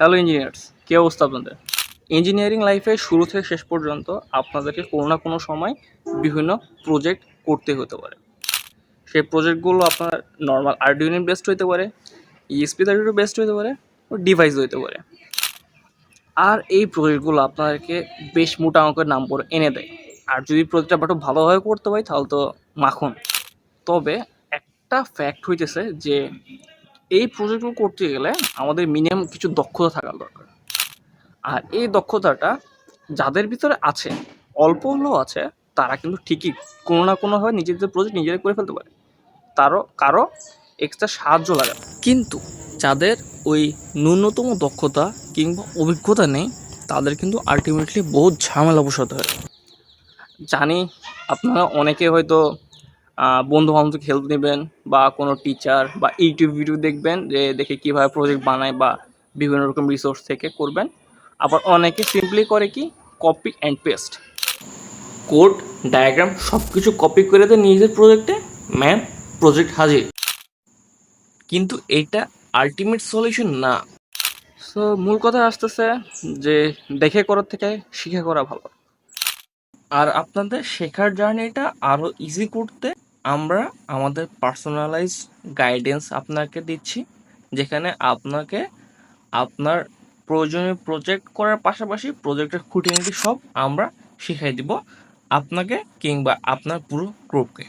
Hello engineers, কী অবস্থা আপনাদের? Engineering লাইফে শুরু থেকে শেষ পর্যন্ত আপনাদেরকে কোনো না কোনো সময় বিভিন্ন প্রজেক্ট করতে হতে পারে। সেই প্রজেক্টগুলো আপনার নর্মাল আর্ডিউনিন বেস্ট হতে পারে, ইএসপি থার্টিও বেস্ট হতে পারে ও ডিভাইস হইতে পারে। আর এই প্রজেক্টগুলো আপনাদেরকে বেশ মোটা অঙ্কের নাম্বার এনে দেয়। আর যদি প্রজেক্টটা একটু ভালোভাবে করতে পারি, তাহলে তো মাখন। তবে একটা ফ্যাক্ট হইতেছে যে এই প্রজেক্টগুলো করতে গেলে আমাদের মিনিমাম কিছু দক্ষতা থাকা দরকার। আর এই দক্ষতাটা যাদের ভিতরে আছে, অল্প হলেও আছে, তারা কিন্তু ঠিকই কোনো না কোনোভাবে নিজেদের প্রজেক্ট নিজেরাই করে ফেলতে পারে। তারও কারও এক্সট্রা সাহায্য লাগে। কিন্তু যাদের ওই ন্যূনতম দক্ষতা কিংবা অভিজ্ঞতা নেই, তাদের কিন্তু আলটিমেটলি বহুত ঝামেলা বসাতে হয়। জানি আপনারা অনেকে হয়তো বন্ধু বান্ধবকে হেল্প নেবেন বা কোনো টিচার বা ইউটিউব ভিডিও দেখবেন যে দেখে কীভাবে প্রজেক্ট বানায় বা বিভিন্ন রকম রিসোর্স থেকে করবেন। আবার অনেকে সিম্পলি করে কি? Copy and paste code diagram সব কিছু কপি করে দেয় নিজের প্রজেক্টে ম্যান প্রজেক্ট হাজির। কিন্তু এইটা আলটিমেট সলিউশন না। সো মূল কথা আসতেছে যে দেখে করার থেকে শিখে করা ভালো। আর আপনাদের শেখার জার্নিটা আরও ইজি করতে আমরা আমাদের পার্সোনালাইজ গাইডেন্স আপনাকে দিচ্ছি, যেখানে আপনাকে আপনার প্রয়োজনীয় প্রজেক্ট করার পাশাপাশি প্রজেক্টের খুঁটিনাটি সব আমরা শিখাই দিব আপনাকে কিংবা আপনার পুরো গ্রুপকে